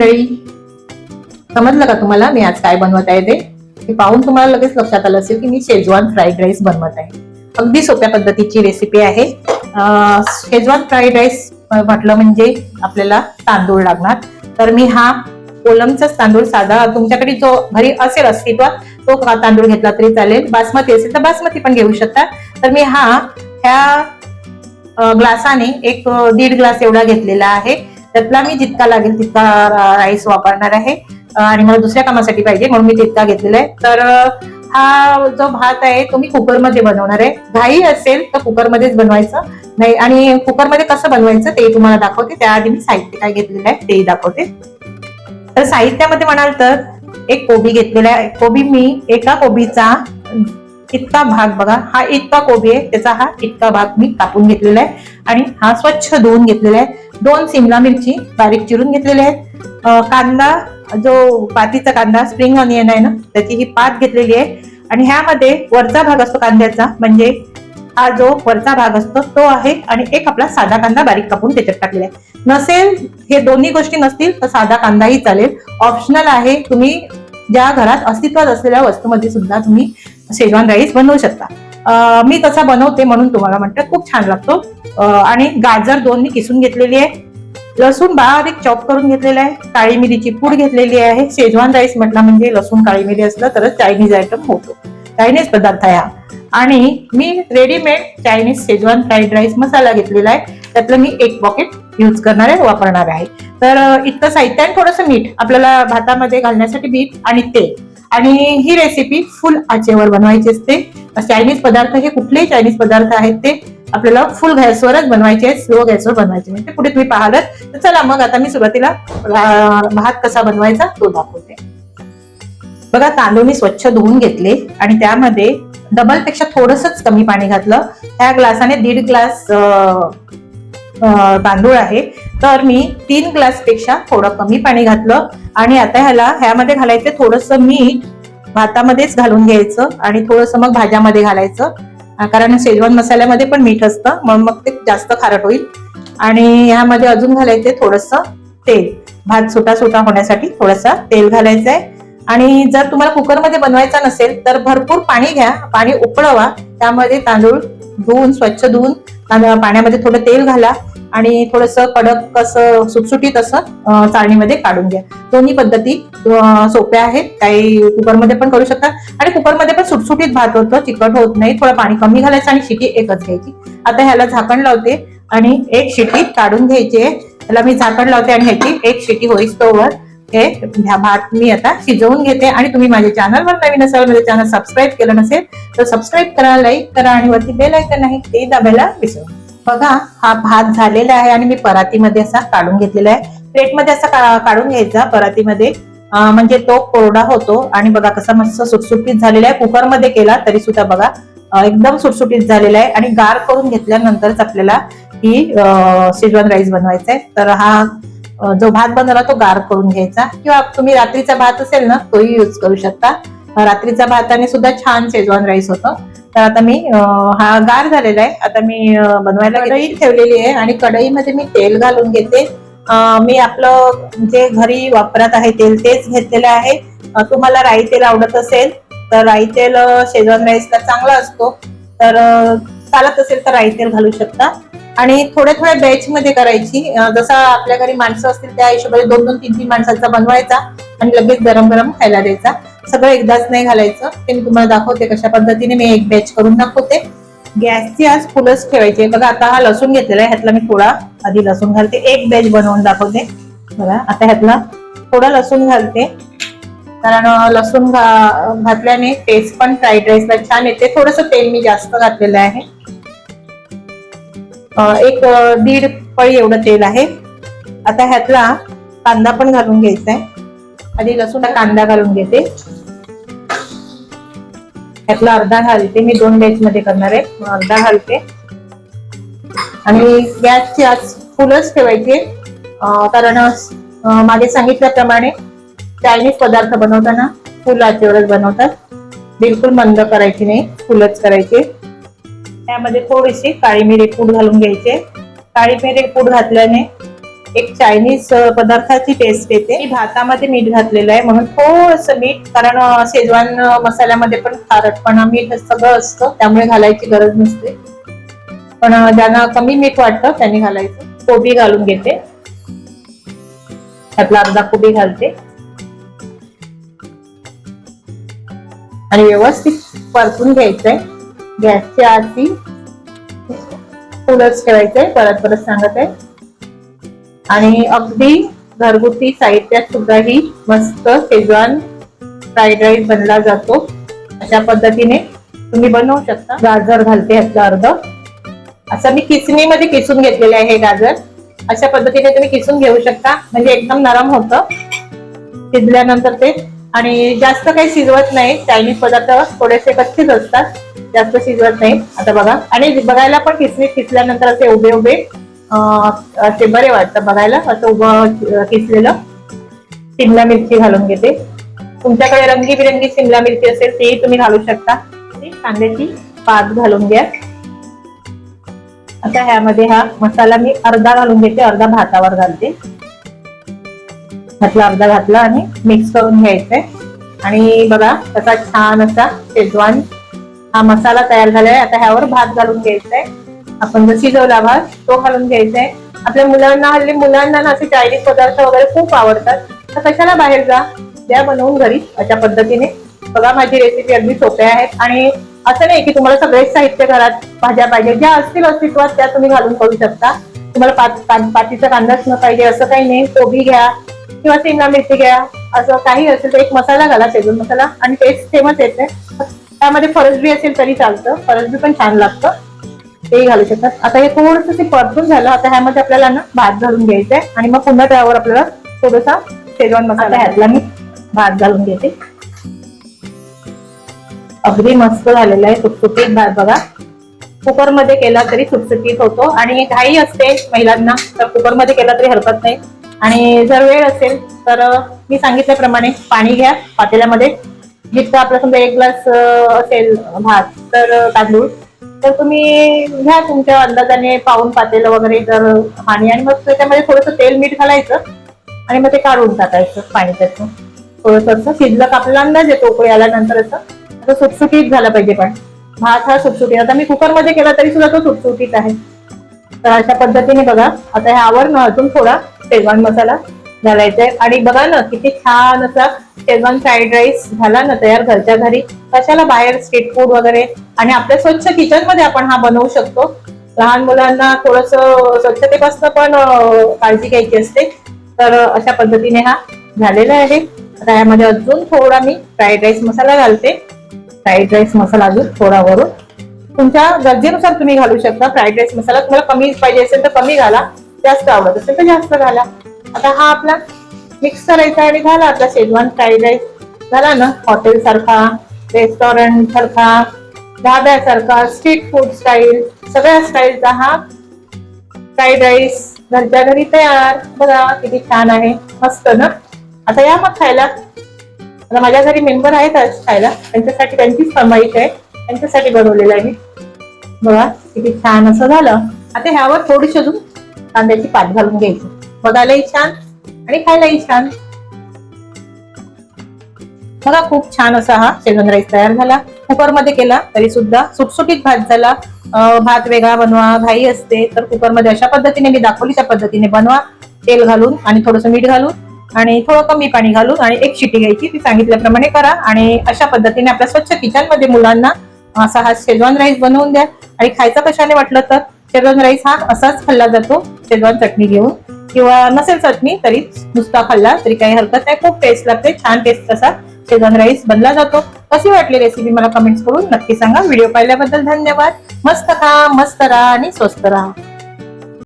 समजलं का तुम्हाला? मी आज काय बनवत आहे ते? हे पाहून तुम्हाला लगेच लक्षात आलं असेल की मी शेजवान फ्राईड राईस बनवत आहे. अगदी सोप्या पद्धतीची रेसिपी आहे. शेजवान फ्राईड राईस म्हटलं म्हणजे आपल्याला तांदूळ लागणार. तर मी हा कोलमचाच तांदूळ साधा तुमच्याकडे जो घरी असेल अस्तित्वात तो तांदूळ घेतला तरी चालेल. बासमती असेल तर बासमती पण घेऊ शकता. तर मी हा ह्या ग्लासाने एक दीड ग्लास एवढा घेतलेला आहे. त्यातला मी जितका लागेल तितका राईस वापरणार आहे. आणि मला दुसऱ्या कामासाठी पाहिजे म्हणून मी तितका घेतलेला आहे. तर हा जो भात आहे तो मी कुकरमध्ये बनवणार आहे. घाई असेल तर कुकरमध्येच बनवायचं. नाही आणि कुकरमध्ये कसं बनवायचं ते तुम्हाला दाखवते. त्याआधी मी साहित्य काय घेतलेलं आहे तेही दाखवते. तर साहित्यामध्ये म्हणाल तर एक कोबी घेतलेला आहे. कोबी मी एका कोबीचा इतका भाग बघा हा इतका कोबी आहे. त्याचा हा इतका भाग मी कापून घेतलेला आहे. आणि हा स्वच्छ धुवून घेतलेला आहे. दोन सिमला मिरची बारीक चिरून घेतलेले आहेत. कांदा जो पातीचा कांदा स्प्रिंग ऑनियन आहे ना त्याची ही पात घेतलेली आहे. आणि ह्यामध्ये वरचा भाग असतो कांद्याचा म्हणजे हा जो वरचा भाग असतो तो आहे आणि एक आपला साधा कांदा बारीक कापून त्याच्यात टाकलेला आहे. नसेल हे दोन्ही गोष्टी नसतील तर साधा कांदाही चालेल. ऑप्शनल आहे तुम्ही ज्या घरात अस्तित्वात असलेल्या वस्तूमध्ये सुद्धा तुम्ही शेजवान राईस बनवू शकता. मी तसा बनवते म्हणून तुम्हाला म्हटलं खूप छान लागतो. आणि गाजर दोन मी किसून घेतलेली आहे. लसूण बारीक चॉप करून घेतलेला आहे. काळी मिरीची पूड घेतलेली आहे. शेजवान राईस म्हटला म्हणजे लसूण काळी मिरी असलं तरच चायनीज आयटम होतो. चायनीज पदार्थ आहे हा. आणि मी readymade Chinese Schezwan fried rice masala घेतलेला आहे. त्यातलं मी एक पॉकेट यूज करणार आहे वापरणार आहे. तर इतकं साहित्य आणि थोडंसं मीठ. आपल्याला भातामध्ये घालण्यासाठी मीठ आणि तेल. आणि ही रेसिपी फुल आचेवर बनवायची असते. चायनीज पदार्थ हे कुठलेही चायनीज पदार्थ आहेत ते आपल्याला फुल गॅसवरच बनवायचे आहेत स्लो गॅसवर बनवायचे. म्हणजे पुढे तुम्ही पाहालत तर चला मग आता मी सुरुवातीला भात कसा बनवायचा तो दाखवते. बघा तांदूळ मी स्वच्छ धुवून घेतले आणि त्यामध्ये डबलपेक्षा थोडंसंच कमी पाणी घातलं. त्या ग्लासाने दीड ग्लास अं, तांदूळ आहे. तर मी तीन ग्लासपेक्षा थोडं कमी पाणी घातलं. आणि आता ह्याला ह्यामध्ये घालायचं थोडस मीठ भातामध्येच घालून घ्यायचं आणि थोडस मग भाज्यामध्ये घालायचं. कारण शेजवान मसाल्यामध्ये पण मीठ असतं म्हणून मग ते जास्त खारट होईल. आणि ह्यामध्ये अजून घालायचे थोडस तेल. भात सुटा सुटा होण्यासाठी थोडंसं तेल घालायचं आहे आणि जर तुम्हाला कुकरमध्ये बनवायचा नसेल तर भरपूर पाणी घ्या. पाणी उकळवा. त्यामध्ये तांदूळ धुवून स्वच्छ धुवून पाण्यामध्ये थोडं तेल घाला. आणि थोडस कडक कसं सुटसुटीत असं चाळणीमध्ये काढून घ्या. दोन्ही पद्धती सोप्या आहेत. काही कुकरमध्ये पण करू शकता. आणि कुकरमध्ये पण सुटसुटीत भात होतो चिकट होत नाही. थोडं पाणी कमी घालायचं आणि शिटी एकच घ्यायची. आता ह्याला झाकण लावते आणि एक शिटी काढून घ्यायची आहे. त्याला मी झाकण लावते आणि ह्याची एक शिटी होईस्तोवर हे भात मी आता शिजवून घेते. आणि तुम्ही माझ्या चॅनलवर नवीन असाल माझे चॅनल सबस्क्राईब केलं नसेल तर सबस्क्राईब करा लाईक करा आणि वरती बेल ऐकन आहे ते दाबायला विसरू बघा हा भात झालेला आहे आणि मी परातीमध्ये असा काढून घेतलेला आहे. प्लेटमध्ये असा काढून घ्यायचा परातीमध्ये. म्हणजे तो कोरडा होतो आणि बघा कसा मस्त सुटसुटीत झालेला आहे. कुकरमध्ये केला तरी सुद्धा बघा एकदम सुटसुटीत झालेला आहे आणि गार करून घेतल्यानंतरच आपल्याला ही शिजवान राईस बनवायचा आहे तर हा जो भात बनवला तो गार करून घ्यायचा. किंवा तुम्ही रात्रीचा भात असेल ना तोही यूज करू शकता. रात्रीचा भाताने सुद्धा छान शेजवान राईस होतं. तर आता मी हा गार झालेला आहे. आता मी बनवायला कढई. ठेवलेली आहे आणि कढईमध्ये मी तेल घालून घेते. मी आपलं जे घरी वापरत आहे तेल तेच घेतलेलं आहे. तुम्हाला राई तेल आवडत असेल तर राई तेल शेजवान राईसला चांगला असतो. तर चालत असेल तर राई तेल घालू शकता. आणि थोड्या थोड्या बॅच मध्ये करायची जसं आपल्या घरी माणसं असतील त्या हिशोबाने दोन दोन तीन तीन माणसाचा बनवायचा आणि लगेच गरम गरम खायला द्यायचा. सगळं एकदाच नाही घालायचं. ते मी तुम्हाला दाखवते कशा पद्धतीने मी एक बॅच करून दाखवते. गॅसची आज फुलच ठेवायची बघा आता हा लसूण घेतलेला आहे. ह्यातला मी थोडा आधी लसूण घालते. एक बॅच बनवून दाखवते. बघा आता ह्यातला थोडा लसूण घालते. कारण लसूण घातल्याने टेस्ट पण फ्राईड राईसला छान येते. थोडस तेल मी जास्त घातलेलं आहे. एक दीड पळी एवढं तेल आहे. आता ह्यातला कांदा पण घालून घ्यायचा आहे. आधी लसूण कांदा घालून घेते. त्यातला अर्धा घालते. मी दोन बॅच मध्ये करणार आहे. अर्धा घालते. आणि गॅसची आज फुलच ठेवायची कारण मागे सांगितल्याप्रमाणे चायनीज पदार्थ बनवताना फुल आचेवरच बनवतात. बिलकुल मंद करायची नाही. फुलच करायची. त्यामध्ये थोडीशी काळी मिरी पूड घालून घ्यायचे काळी मिरी पूड घातल्याने एक चायनीज पदार्थाची टेस्ट येते. मी भातामध्ये मीठ घातलेलं आहे. म्हणून थोडस मीठ कारण शेजवान मसाल्यामध्ये पण खारटपणा मीठ सगळं असतं. त्यामुळे घालायची गरज नसते. पण ज्यांना कमी मीठ वाटतं त्यांनी घालायचं. कोबी घालून घेते. त्यातला अर्धा कोबी घालते. आणि व्यवस्थित परतून घ्यायचंय. गॅसच्या आधी फुलच ठेवायचंय. परत परत सांगत आहे. आणि अगदी घरगुती साहित्यात सुद्धा ही मस्त शेजवान फ्राईड राईस बनला जातो. अशा पद्धतीने तुम्ही बनवू शकता. गाजर घालते ह्यातलं अर्ध. असं मी किसणीमध्ये किसून घेतलेले आहे हे गाजर. अशा पद्धतीने तुम्ही किसून घेऊ शकता. म्हणजे एकदम नरम होतं. शिजल्यानंतर ते. आणि जास्त काही शिजवत नाही. चायनीज पदार्थ थोडेसे कच्चेच असतात. जास्त शिजवत नाही. आता बघा. आणि बघायला पण किसणीत किसल्यानंतर असे उभे उभे अं, असे बरे वाटतं बघायला. असं उभं किसलेलं शिमला मिरची घालून घेते. तुमच्याकडे रंगीबिरंगी शिमला मिरची असेल तेही तुम्ही घालू शकता. कांद्याची पात घालून घ्या. आता ह्यामध्ये हा मसाला मी अर्धा घालून घेते अर्धा भातावर घालते. घातला अर्धा घातला आणि मिक्स करून घ्यायचंय. आणि बघा तसा छान असा शेजवान हा मसाला तयार झालाय. आता ह्यावर भात घालून घ्यायचाय. आपण जो शिजवला भात तो घालून घ्यायचाय. आपल्या मुलांना हल्ली मुलांना ना असे चायनीज पदार्थ वगैरे खूप आवडतात. तर कशाला बाहेर जा? त्या बनवून घरी अशा पद्धतीने. बघा माझी रेसिपी अगदी सोप्या आहेत. आणि असं नाही की तुम्हाला सगळेच साहित्य घरात भाज्या पाहिजे. ज्या असतील अस्तित्वात त्या तुम्ही घालून करू शकता. तुम्हाला पात पातीचा कांदाच न पाहिजे असं काही नाही. कोबी घ्या किंवा शिमला मिरची घ्या. असं काही असेल तर एक मसाला घाला शेजून मसाला. आणि टेस्ट सेमच येते त्यामध्ये फरसबी असेल तरी चालतं. फरसबी पण छान लागतं. तेही घालू शकतात. आता हे थोडस ते परतून झालं. आता ह्यामध्ये आपल्याला ना भात घालून घ्यायचंय. आणि मग पुन्हा त्यावर आपल्याला थोडासा शेजवान मसाला ह्यातला मी भात घालून घेते. अगदी मस्त झालेला आहे सुटसुटीत भात बघा. कुकरमध्ये केला तरी सुटसुटीत होतो. आणि घाई असते महिलांना तर कुकरमध्ये केला तरी हरकत नाही. आणि जर वेळ असेल तर मी सांगितल्याप्रमाणे पाणी घ्या पातेल्यामध्ये. जितकं आपला समजा एक ग्लास असेल भात तर तांदूळ तर तुम्ही घ्या तुमच्या अंदाजाने पाऊन पातेलं वगैरे जर पाणी आणि मग त्याच्यामध्ये थोडंसं तेल मीठ घालायचं आणि मग ते काढून टाकायचं पाणी त्याचं थोडंसं असं शिजलं का आपल्याला अंदाज येतो उकळी आल्यानंतर असं सुटसुटीत झालं पाहिजे पण. भात हा सुटसुटीत. आता मी कुकरमध्ये केला तरी सुद्धा तो सुटसुटीत आहे. तर अशा पद्धतीने बघा. आता ह्यावर अजून थोडा शेजवान मसाला घालायचा आहे आणि बघा ना किती छान असा शेजवान फ्राईड राईस झाला ना तयार घरच्या घरी. कशाला बाहेर स्ट्रीट फूड वगैरे? आणि आपल्या स्वच्छ किचनमध्ये आपण हा बनवू शकतो. लहान मुलांना थोडस स्वच्छतेपासून पण काळजी घ्यायची असते. तर अशा पद्धतीने हा झालेला आहे. आता यामध्ये अजून थोडा मी फ्राईड राईस मसाला घालते. फ्राईड राईस मसाला अजून थोडा वरून. तुमच्या गरजेनुसार तुम्ही घालू शकता. फ्राईड राईस मसाला तुम्हाला कमी पाहिजे असेल तर कमी घाला. जास्त आवडत असेल तर जास्त घाला. आता हा आपला मिक्स करायचा आणि झाला आपला शेजवान फ्राईड राईस झाला ना. हॉटेल सारखा रेस्टॉरंट सारखा ढाब्यासारखा स्ट्रीट फूड स्टाईल सगळ्या स्टाईलचा हा फ्राईड राईस घरच्या घरी तयार. बघा किती छान आहे. मस्त ना? आता या मग खायला. आता माझ्या घरी मेंबर आहेत आज खायला. त्यांच्यासाठी त्यांचीच फरमाईश आहे. त्यांच्यासाठी बनवलेलं आहे. मी बघा किती छान असं झालं. आता ह्यावर थोडीशी अजून कांद्याची पात घालून घ्यायची. बघायलाही छान. आणि खायलाही छान. बघा खूप छान असा हा शेजवान राईस तयार झाला. कुकरमध्ये केला तरी सुद्धा सुटसुटीत भात झाला. भात वेगळा बनवा घाई असते तर कुकरमध्ये अशा पद्धतीने मी दाखवली त्या पद्धतीने बनवा. तेल घालून आणि थोडंसं मीठ घालून आणि थोडं कमी पाणी घालून आणि एक शिटी घ्यायची ती सांगितल्याप्रमाणे करा. आणि अशा पद्धतीने आपल्या स्वच्छ किचनमध्ये मुलांना असा हा शेजवान राईस बनवून द्या. आणि खायचा कशाने वाटलं तर शेजवान राईस हा असाच खाल्ला जातो. शेजवान चटणी घेऊन. किंवा नसेल चटणी तरी नुसता खाल्ला तरी काही हरकत नाही. खूप टेस्ट लागते छान टेस्ट असा शेजन राईस बनला जातो. कशी वाटली रेसिपी मला कमेंट्स करून नक्की सांगा. व्हिडिओ पाहिल्याबद्दल धन्यवाद. मस्त खा मस्त राहा आणि स्वस्त राहा.